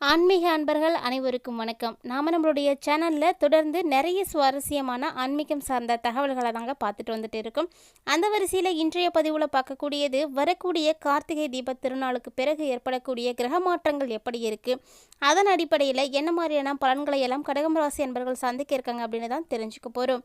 ஆன்மீக அன்பர்கள் அனைவருக்கும் வணக்கம். நாம் நம்மளுடைய சேனலில் தொடர்ந்து நிறைய சுவாரஸ்யமான ஆன்மீகம் சார்ந்த தகவல்களை தாங்க பார்த்துட்டு வந்துட்டு இருக்கோம். அந்த வரிசையில் இன்றைய பதிவில் பார்க்கக்கூடியது வரக்கூடிய கார்த்திகை தீப திருநாளுக்கு பிறகு ஏற்படக்கூடிய கிரக மாற்றங்கள் எப்படி இருக்குது அதன் அடிப்படையில் என்ன மாதிரியான பலன்களை எல்லாம் கடகம் ராசி அன்பர்கள் சந்திக்க இருக்காங்க அப்படின்னு தான் தெரிஞ்சுக்க போகிறோம்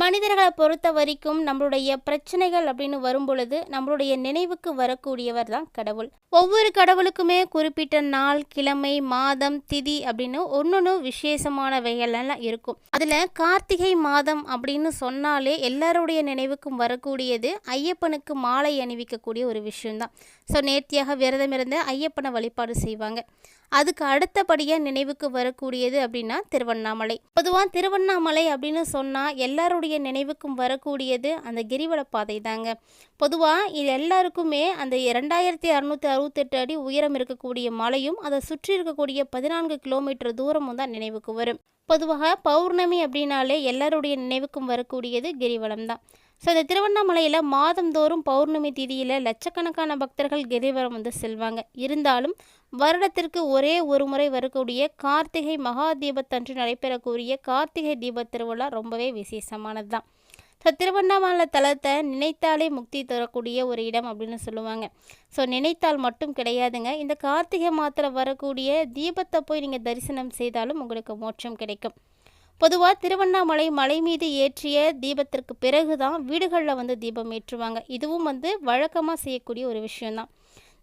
மனிதர்களை பொறுத்த வரைக்கும் நம்மளுடைய பிரச்சனைகள் அப்படின்னு வரும்பொழுது நம்மளுடைய நினைவுக்கு வரக்கூடியவர் தான் கடவுள். ஒவ்வொரு கடவுளுக்குமே குறிப்பிட்ட நாள் கிழமை மாதம் திதி அப்படின்னு ஒன்னொன்று விசேஷமானவைகள்லாம் இருக்கும். அதில் கார்த்திகை மாதம் அப்படின்னு சொன்னாலே எல்லாருடைய நினைவுக்கும் வரக்கூடியது ஐயப்பனுக்கு மாலை அணிவிக்கக்கூடிய ஒரு விஷயம்தான். ஸோ நேர்த்தியாக விரதம் இருந்து ஐயப்பனை வழிபாடு செய்வாங்க. அதுக்கு அடுத்தபடியாக நினைவுக்கு வரக்கூடியது அப்படின்னா திருவண்ணாமலை. பொதுவாக திருவண்ணாமலை அப்படின்னு சொன்னால் எல்லாருடைய நினைவுக்கும் வரக்கூடியது அந்த கிரிவல பாதை தாங்க. பொதுவாக இது எல்லாருக்குமே அந்த இரண்டாயிரத்தி அறுநூற்றி அறுபத்தெட்டு அடி உயரம் இருக்கக்கூடிய மலையும் அதை சுற்றி இருக்கக்கூடிய பதினான்கு கிலோமீட்டர் தூரமும் தான் நினைவுக்கு வரும். பொதுவாக பௌர்ணமி அப்படின்னாலே எல்லாருடைய நினைவுக்கும் வரக்கூடியது கிரிவலம் தான். ஸோ இந்த திருவண்ணாமலையில் மாதந்தோறும் பௌர்ணமி திதியில் லட்சக்கணக்கான பக்தர்கள் கிரிவரம் வந்து செல்வாங்க. இருந்தாலும் வருடத்திற்கு ஒரே ஒரு முறை வரக்கூடிய கார்த்திகை மகா தீபத்தன்று நடைபெறக்கூடிய கார்த்திகை தீப திருவிழா ரொம்பவே விசேஷமானது தான் ஸோ திருவண்ணாமலை தலத்தை நினைத்தாலே முக்தி தரக்கூடிய ஒரு இடம் அப்படின்னு சொல்லுவாங்க. ஸோ நினைத்தால் மட்டும் கிடையாதுங்க. இந்த கார்த்திகை மாதத்தில் வரக்கூடிய தீபத்தை போய் நீங்கள் தரிசனம் செய்தாலும் உங்களுக்கு மோட்சம் கிடைக்கும். பொதுவாக திருவண்ணாமலை மலை மீது ஏற்றிய தீபத்திற்கு பிறகு தான் வீடுகளில் வந்து தீபம் ஏற்றுவாங்க. இதுவும் வந்து வழக்கமாக செய்யக்கூடிய ஒரு விஷயந்தான்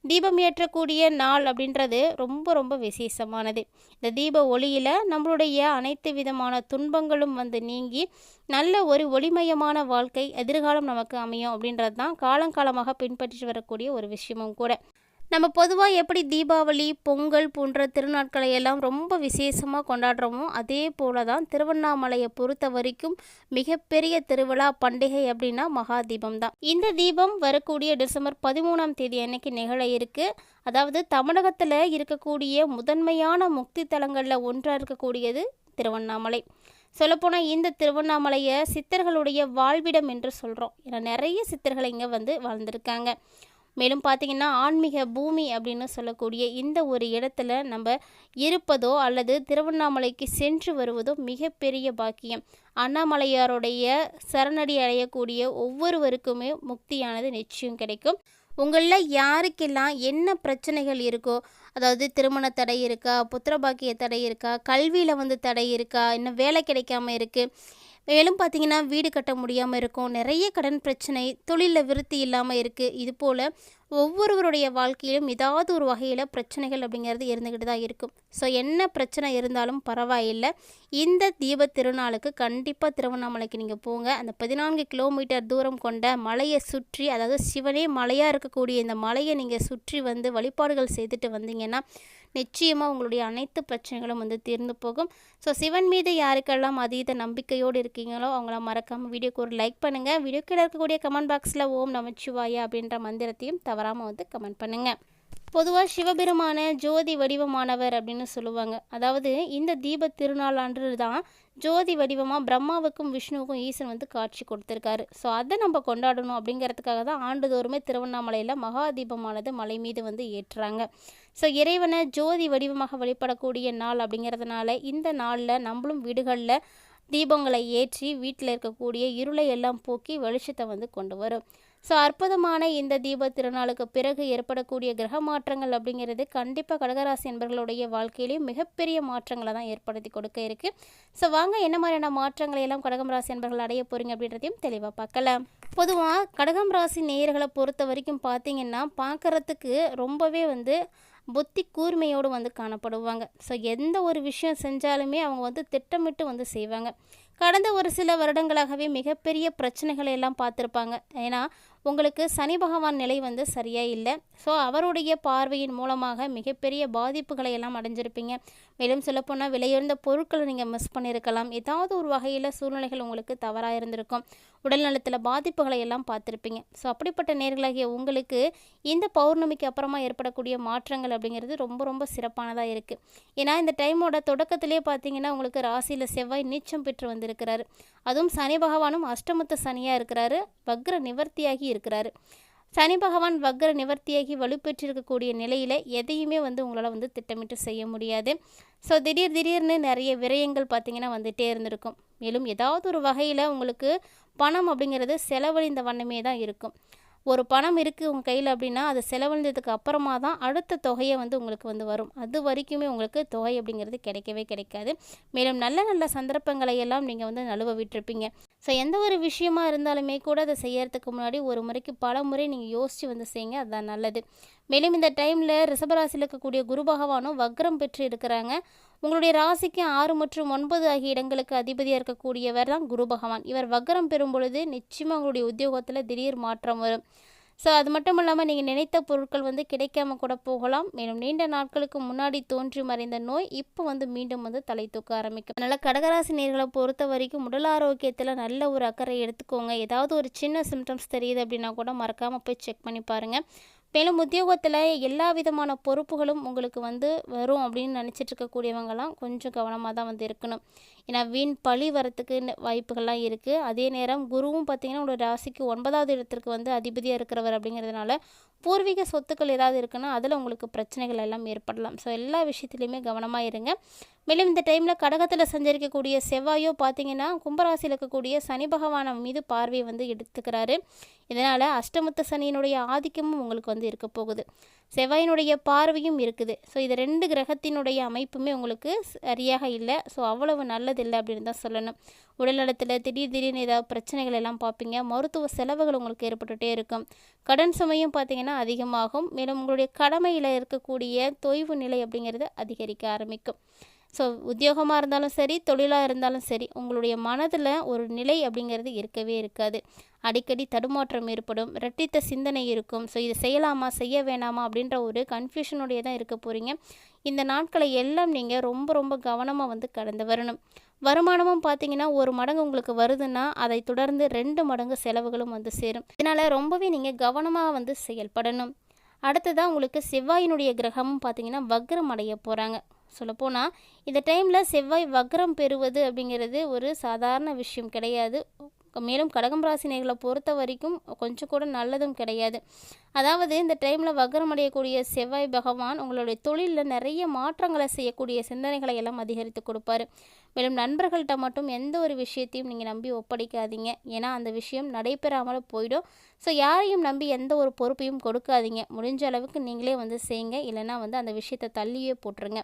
தீபம் ஏற்றக்கூடிய நாள் அப்படின்றது ரொம்ப ரொம்ப விசேஷமானது. இந்த தீப ஒளியில் நம்மளுடைய அனைத்து விதமான துன்பங்களும் வந்து நீங்கி நல்ல ஒரு ஒளிமயமான வாழ்க்கை எதிர்காலம் நமக்கு அமையும் அப்படின்றது தான் காலங்காலமாக பின்பற்றி வரக்கூடிய ஒரு விஷயமும் கூட. நம்ம பொதுவாக எப்படி தீபாவளி பொங்கல் போன்ற திருநாட்களை எல்லாம் ரொம்ப விசேஷமாக கொண்டாடுறோமோ அதே போல தான் திருவண்ணாமலையை பொறுத்த வரைக்கும் மிகப்பெரிய திருவிழா பண்டிகை அப்படின்னா மகா தீபம் தான். இந்த தீபம் வரக்கூடிய டிசம்பர் பதிமூணாம் தேதி அன்னைக்கு நிகழ இருக்கு. அதாவது தமிழகத்தில் இருக்கக்கூடிய முதன்மையான முக்தி தலங்களில் ஒன்றாக இருக்கக்கூடியது திருவண்ணாமலை. சொல்லப்போனால் இந்த திருவண்ணாமலையை சித்தர்களுடைய வாழ்விடம் என்று சொல்கிறோம் ஏன்னா நிறைய சித்தர்கள் இங்கே வந்து வாழ்ந்திருக்காங்க. மேலும் பார்த்திங்கன்னா ஆன்மீக பூமி அப்படின்னு சொல்லக்கூடிய இந்த ஒரு இடத்துல நம்ம இருப்பதோ அல்லது திருவண்ணாமலைக்கு சென்று வருவதோ மிகப்பெரிய பாக்கியம். அண்ணாமலையாருடைய சரணடி அடையக்கூடிய ஒவ்வொருவருக்குமே முக்தியானது நிச்சயம் கிடைக்கும். உங்களில் யாருக்கெல்லாம் என்ன பிரச்சனைகள் இருக்கோ அதாவது திருமண தடை இருக்கா புத்திரபாக்கிய தடை இருக்கா கல்வியில் வந்து தடை இருக்கா இன்னும் வேலை கிடைக்காம இருக்குது மேலும் பார்த்தீங்கன்னா வீடு கட்ட முடியாமல் இருக்கும். நிறைய கடன் பிரச்சனை தொழிலில் விருத்தி இல்லாமல் இருக்குது இது போல் ஒவ்வொருவருடைய வாழ்க்கையிலும் ஏதாவது ஒரு வகையில் பிரச்சனைகள் அப்படிங்கிறது இருந்துக்கிட்டு தான் இருக்கும். ஸோ என்ன பிரச்சனை இருந்தாலும் பரவாயில்லை. இந்த தீப திருநாளுக்கு கண்டிப்பாக திருவண்ணாமலைக்கு நீங்கள் போங்க. அந்த பதினான்கு கிலோமீட்டர் தூரம் கொண்ட மலையை சுற்றி அதாவது சிவனே மலையாக இருக்கக்கூடிய இந்த மலையை நீங்கள் சுற்றி வந்து வழிபாடுகள் செய்துட்டு வந்தீங்கன்னா நிச்சயமாக உங்களுடைய அனைத்து பிரச்சனைகளும் வந்து தீர்ந்து போகும். ஸோ சிவன் மீது யாருக்கெல்லாம் அதீத நம்பிக்கையோடு இருக்கீங்களோ அவங்கள மறக்காமல் வீடியோக்கு ஒரு லைக் பண்ணுங்கள் வீடியோக்கில் இருக்கக்கூடிய கமெண்ட் பாக்ஸில் ஓம் நமச்சிவாயா அப்படின்ற மந்திரத்தையும் தவறாமல் வந்து கமெண்ட் பண்ணுங்கள் பொதுவாக சிவபெருமான ஜோதி வடிவமானவர் அப்படின்னு சொல்லுவாங்க. அதாவது இந்த தீப திருநாளான்று தான் ஜோதி வடிவமாக பிரம்மாவுக்கும் விஷ்ணுவுக்கும் ஈசன் வந்து காட்சி கொடுத்துருக்காரு. ஸோ அதை நம்ம கொண்டாடணும் அப்படிங்கிறதுக்காக தான் ஆண்டுதோறுமே திருவண்ணாமலையில் மகா தீபமானது மலை மீது வந்து ஏற்றுறாங்க. ஸோ இறைவனை ஜோதி வடிவமாக வழிபடக்கூடிய நாள் அப்படிங்கிறதுனால இந்த நாளில் நம்மளும் வீடுகளில் தீபங்களை ஏற்றி வீட்டில் இருக்கக்கூடிய இருளை எல்லாம் போக்கி வெளிச்சத்தை வந்து கொண்டு வரும். ஸோ அற்புதமான இந்த தீப திருநாளுக்கு பிறகு ஏற்படக்கூடிய கிரக மாற்றங்கள் அப்படிங்கிறது கண்டிப்பாக கடகராசி என்பர்களுடைய வாழ்க்கையிலையும் மிகப்பெரிய மாற்றங்களை தான் ஏற்படுத்தி கொடுக்க இருக்குது ஸோ வாங்க என்ன மாதிரியான மாற்றங்களை எல்லாம் கடகம் ராசி என்பர்கள் அடைய போகிறீங்க அப்படின்றதையும் தெளிவாக பார்க்கலாம். பொதுவாக கடகம் ராசி நேயர்களை பொறுத்த வரைக்கும் பார்த்தீங்கன்னா பார்க்குறதுக்கு ரொம்பவே வந்து புத்தி கூர்மையோடு வந்து காணப்படுவாங்க. ஸோ எந்த ஒரு விஷயம் செஞ்சாலுமே அவங்க வந்து திட்டமிட்டு வந்து செய்வாங்க. கடந்த ஒரு சில வருடங்களாகவே மிகப்பெரிய பிரச்சனைகளை எல்லாம் பார்த்துருப்பாங்க. ஏன்னா உங்களுக்கு சனி பகவான் நிலை வந்து சரியாக இல்லை. ஸோ அவருடைய பார்வையின் மூலமாக மிகப்பெரிய பாதிப்புகளை எல்லாம் அடைஞ்சிருப்பீங்க. மேலும் சொல்லப்போனால் விலையுயர்ந்த பொருட்களை நீங்கள் மிஸ் பண்ணியிருக்கலாம் ஏதாவது ஒரு வகையில் சூழ்நிலைகள் உங்களுக்கு தவறாக இருந்திருக்கும். உடல் நலத்தில் பாதிப்புகளை எல்லாம் பார்த்துருப்பீங்க. ஸோ அப்படிப்பட்ட நேர்களாகிய உங்களுக்கு இந்த பௌர்ணமிக்கு அப்புறமா ஏற்படக்கூடிய மாற்றங்கள் அப்படிங்கிறது ரொம்ப ரொம்ப சிறப்பானதாக இருக்குது ஏன்னா இந்த டைமோட தொடக்கத்திலே பார்த்தீங்கன்னா உங்களுக்கு ராசியில் செவ்வாய் நீச்சம் பெற்று வந்திருக்கிறாரு. அதுவும் சனி பகவானும் அஷ்டமத்து சனியாக இருக்கிறாரு. வக்ர நிவர்த்தியாகி இருக்கிறாரு. சனி பகவான் வக்ர நிவர்த்தியாகி வலுப்பெற்றிருக்கக்கூடிய நிலையில் எதையுமே வந்து உங்களால் வந்து திட்டமிட்டு செய்ய முடியாது. ஸோ திடீர் திடீர்னு நிறைய விரயங்கள் பார்த்தீங்கன்னா வந்துகிட்டே இருந்திருக்கும். மேலும் ஏதாவது ஒரு வகையில் உங்களுக்கு பணம் அப்படிங்கிறது செலவழிந்த வண்ணமே தான் இருக்கும். ஒரு பணம் இருக்குது உங்கள் கையில் அப்படின்னா அது செலவழிந்ததுக்கு அப்புறமா தான் அடுத்த தொகையை வந்து உங்களுக்கு வந்து வரும். அது வரைக்குமே உங்களுக்கு தொகை அப்படிங்கிறது கிடைக்கவே கிடைக்காது. மேலும் நல்ல நல்ல சந்தர்ப்பங்களை எல்லாம் நீங்கள் வந்து நழுவ விட்டுருப்பீங்க ஸோ எந்த ஒரு விஷயமா இருந்தாலுமே கூட அதை செய்யறதுக்கு முன்னாடி ஒரு முறைக்கு பல முறை நீங்கள் யோசித்து வந்து செய்யுங்க. அதுதான் நல்லது. மேலும் இந்த டைமில் ரிஷபராசியில் இருக்கக்கூடிய குரு பகவானும் வக்ரம் பெற்று இருக்கிறாங்க. உங்களுடைய ராசிக்கு ஆறு மற்றும் ஒன்பது ஆகிய இடங்களுக்கு அதிபதியாக இருக்கக்கூடியவர் தான் குரு பகவான். இவர் வக்ரம் பெறும் பொழுது நிச்சயமாக உங்களுடைய உத்தியோகத்தில் திடீர் மாற்றம் வரும். ஸோ அது மட்டும் இல்லாமல் நீங்கள் நினைத்த பொருட்கள் வந்து கிடைக்காம கூட போகலாம். மேலும் நீண்ட நாட்களுக்கு முன்னாடி தோன்றி மறைந்த நோய் இப்போ வந்து மீண்டும் வந்து தலை தூக்க ஆரம்பிக்கும். அதனால் கடகராசி நேர்களை பொறுத்த வரைக்கும் உடல் ஆரோக்கியத்தில் நல்ல ஒரு அக்கறை எடுத்துக்கோங்க. ஏதாவது ஒரு சின்ன சிம்டம்ஸ் தெரியுது அப்படின்னா கூட மறக்காமல் போய் செக் பண்ணி பாருங்கள் மேலும் உத்தியோகத்தில் எல்லா விதமான பொறுப்புகளும் உங்களுக்கு வந்து வரும் அப்படின்னு நினச்சிட்டு இருக்கக்கூடியவங்கலாம் கொஞ்சம் கவனமாக தான் வந்து இருக்கணும். ஏன்னா வீண் பழி வரத்துக்கு வாய்ப்புகள்லாம் இருக்குது அதே நேரம் குருவும் பார்த்திங்கன்னா உங்களோட ராசிக்கு ஒன்பதாவது இடத்திற்கு வந்து அதிபதியாக இருக்கிறவர் அப்படிங்கிறதுனால பூர்வீக சொத்துக்கள் ஏதாவது இருக்குன்னா அதில் உங்களுக்கு பிரச்சனைகள் எல்லாம் ஏற்படலாம். ஸோ எல்லா விஷயத்துலையுமே கவனமாக இருங்க. மேலும் இந்த டைமில் கடகத்தில் சஞ்சரிக்கக்கூடிய செவ்வாயோ பார்த்தீங்கன்னா கும்பராசியில் இருக்கக்கூடிய சனி பகவான் மீது பார்வை வந்து எடுத்துக்கிறாரு. இதனால் அஷ்டமத்து சனியினுடைய ஆதிக்கமும் உங்களுக்கு வந்து இருக்க போகுது. செவ்வாயினுடைய பார்வையும் இருக்குது. ஸோ இது ரெண்டு கிரகத்தினுடைய அமைப்புமே உங்களுக்கு சரியாக இல்லை. ஸோ அவ்வளவு நல்லதில்லை அப்படின்னு தான் சொல்லணும். உடல்நலத்தில் திடீர் திடீர்னு ஏதாவது பிரச்சனைகள் எல்லாம் பார்ப்பீங்க. மருத்துவ செலவுகள் உங்களுக்கு ஏற்பட்டுகிட்டே இருக்கும். கடன் சுமையும் பார்த்தீங்கன்னா அதிகமாகும். மேலும் உங்களுடைய கடமையில் இருக்கக்கூடிய தொய்வு நிலை அப்படிங்கிறது அதிகரிக்க ஆரம்பிக்கும். ஸோ உத்தியோகமாக இருந்தாலும் சரி தொழிலாக இருந்தாலும் சரி உங்களுடைய மனதில் ஒரு நிலை அப்படிங்கிறது இருக்கவே இருக்காது. அடிக்கடி தடுமாற்றம் ஏற்படும் இரட்டித்த சிந்தனை இருக்கும். ஸோ இது செய்யலாமா செய்ய வேணாமா அப்படின்ற ஒரு கன்ஃபியூஷனுடைய தான் இருக்க போகிறீங்க இந்த நாட்களை எல்லாம் நீங்கள் ரொம்ப ரொம்ப கவனமாக வந்து கடந்து வரணும். வருமானமும் பார்த்தீங்கன்னா ஒரு மடங்கு உங்களுக்கு வருதுன்னா அதை தொடர்ந்து ரெண்டு மடங்கு செலவுகளும் வந்து சேரும். இதனால் ரொம்பவே நீங்கள் கவனமாக வந்து செயல்படணும். அடுத்ததாக உங்களுக்கு செவ்வாயினுடைய கிரகமும் பார்த்தீங்கன்னா வக்ரம் அடைய போகிறாங்க சொல்லப்போனால் இந்த டைமில் செவ்வாய் வக்ரம் பெறுவது அப்படிங்கிறது ஒரு சாதாரண விஷயம் கிடையாது. மேலும் கடகம் ராசினியர்களை பொறுத்த வரைக்கும் கொஞ்சம் கூட நல்லதும் கிடையாது. அதாவது இந்த டைமில் வக்ரம் அடையக்கூடிய செவ்வாய் பகவான் உங்களுடைய தொழிலில் நிறைய மாற்றங்களை செய்யக்கூடிய சிந்தனைகளை எல்லாம் அதிகரித்து கொடுப்பாரு. மேலும் நண்பர்கள்ட்ட மட்டும் எந்த ஒரு விஷயத்தையும் நீங்கள் நம்பி ஒப்படைக்காதீங்க. ஏன்னா அந்த விஷயம் நடைபெறாமல் போயிடும். ஸோ யாரையும் நம்பி எந்த ஒரு பொறுப்பையும் கொடுக்காதீங்க. முடிஞ்ச அளவுக்கு நீங்களே வந்து செய்யுங்க. இல்லைன்னா வந்து அந்த விஷயத்தை தள்ளியே போட்டுருங்க.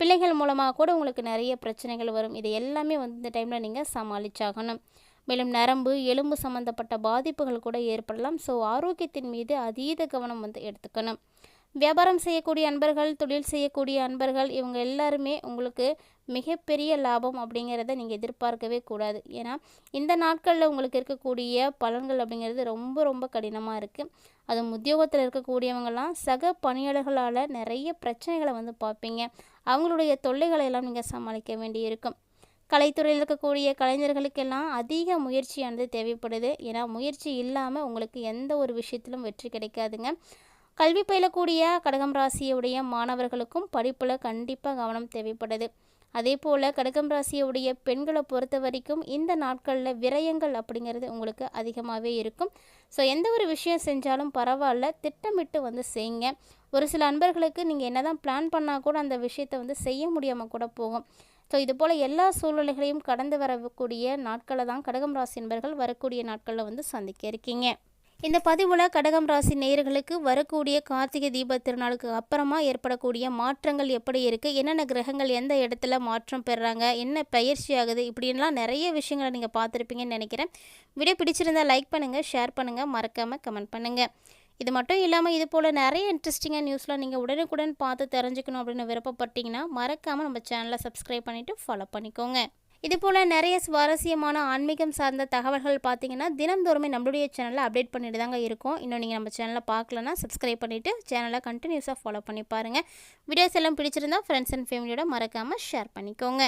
பிள்ளைகள் மூலமாக கூட உங்களுக்கு நிறைய பிரச்சனைகள் வரும். இது எல்லாமே வந்து இந்த டைமில் நீங்கள் சமாளிச்சாகணும். மேலும் நரம்பு எலும்பு சம்மந்தப்பட்ட பாதிப்புகள் கூட ஏற்படலாம். ஸோ ஆரோக்கியத்தின் மீது அதீத கவனம் வந்து எடுத்துக்கணும். வியாபாரம் செய்யக்கூடிய அன்பர்கள் தொழில் செய்யக்கூடிய அன்பர்கள் இவங்க எல்லாருமே உங்களுக்கு மிகப்பெரிய லாபம் அப்படிங்கிறத நீங்கள் எதிர்பார்க்கவே கூடாது. ஏன்னா இந்த நாட்களில் உங்களுக்கு இருக்கக்கூடிய பலன்கள் அப்படிங்கிறது ரொம்ப ரொம்ப கடினமாக இருக்குது அதுவும் உத்தியோகத்தில் இருக்கக்கூடியவங்கலாம் சக பணியாளர்களால் நிறைய பிரச்சனைகளை வந்து பார்ப்பீங்க. அவங்களுடைய தொல்லைகளை எல்லாம் நீங்கள் சமாளிக்க வேண்டியிருக்கும். கலைத்துறையில் இருக்கக்கூடிய கலைஞர்களுக்கெல்லாம் அதிக முயற்சியானது தேவைப்படுது. ஏன்னா முயற்சி இல்லாமல் உங்களுக்கு எந்த ஒரு விஷயத்திலும் வெற்றி கிடைக்காதுங்க. கல்வி பயிலக்கூடிய கடகம் ராசியுடைய மாணவர்களுக்கும் படிப்பில் கண்டிப்பாக கவனம் தேவைப்படுது. அதே போல் கடகம் ராசியுடைய பெண்களை பொறுத்த வரைக்கும் இந்த நாட்களில் விரயங்கள் அப்படிங்கிறது உங்களுக்கு அதிகமாகவே இருக்கும். ஸோ எந்த ஒரு விஷயம் செஞ்சாலும் பரவாயில்ல திட்டமிட்டு வந்து செய்யுங்க. ஒரு சில அன்பர்களுக்கு நீங்கள் என்னதான் பிளான் பண்ணால் கூட அந்த விஷயத்தை வந்து செய்ய முடியாமல் கூட போகும். ஸோ இது போல் எல்லா சூழ்நிலைகளையும் கடந்து வரக்கூடிய நாட்களை தான் கடகம் ராசி என்பர்கள் வரக்கூடிய நாட்களில் வந்து சந்திக்க இருக்கீங்க. இந்த பதிவில் கடகம் ராசி நேயர்களுக்கு வரக்கூடிய கார்த்திகை தீப திருநாளுக்கு அப்புறமா ஏற்படக்கூடிய மாற்றங்கள் எப்படி இருக்குது என்னென்ன கிரகங்கள் எந்த இடத்துல மாற்றம் பெறுறாங்க என்ன பயிற்சி ஆகுது? இப்படின்லாம் நிறைய விஷயங்களை நீங்கள் பார்த்துருப்பீங்கன்னு நினைக்கிறேன். வீடியோ பிடிச்சிருந்தா லைக் பண்ணுங்கள் ஷேர் பண்ணுங்கள் மறக்காமல் கமெண்ட் பண்ணுங்கள் இது மட்டும் இல்லாமல் இது போல் நிறைய இன்ட்ரெஸ்டிங்காக நியூஸ்லாம் நீங்கள் உடனுக்குடன் பார்த்து தெரிஞ்சுக்கணும் அப்படின்னு விருப்பப்பட்டீங்கன்னா மறக்காமல் நம்ம சேனலை சப்ஸ்கிரைப் பண்ணிவிட்டு ஃபாலோ பண்ணிக்கோங்க. இது போல் நிறைய சுவாரஸ்யமான ஆன்மீகம் சார்ந்த தகவல்கள் பார்த்தீங்கன்னா தினந்தோறுமே நம்மளுடைய சேனலில் அப்டேட் பண்ணிட்டு தாங்க இருக்கும். இன்னும் நீங்கள் நம்ம சேனலில் பார்க்கலன்னா சப்ஸ்கிரைப் பண்ணிவிட்டு சேனலை கண்டினியூஸாக ஃபாலோ பண்ணி பாருங்கள் வீடியோஸ் எல்லாம் பிடிச்சிருந்தா ஃப்ரெண்ட்ஸ் அண்ட் ஃபேமிலியோட மறக்காமல் ஷேர் பண்ணிக்கோங்க.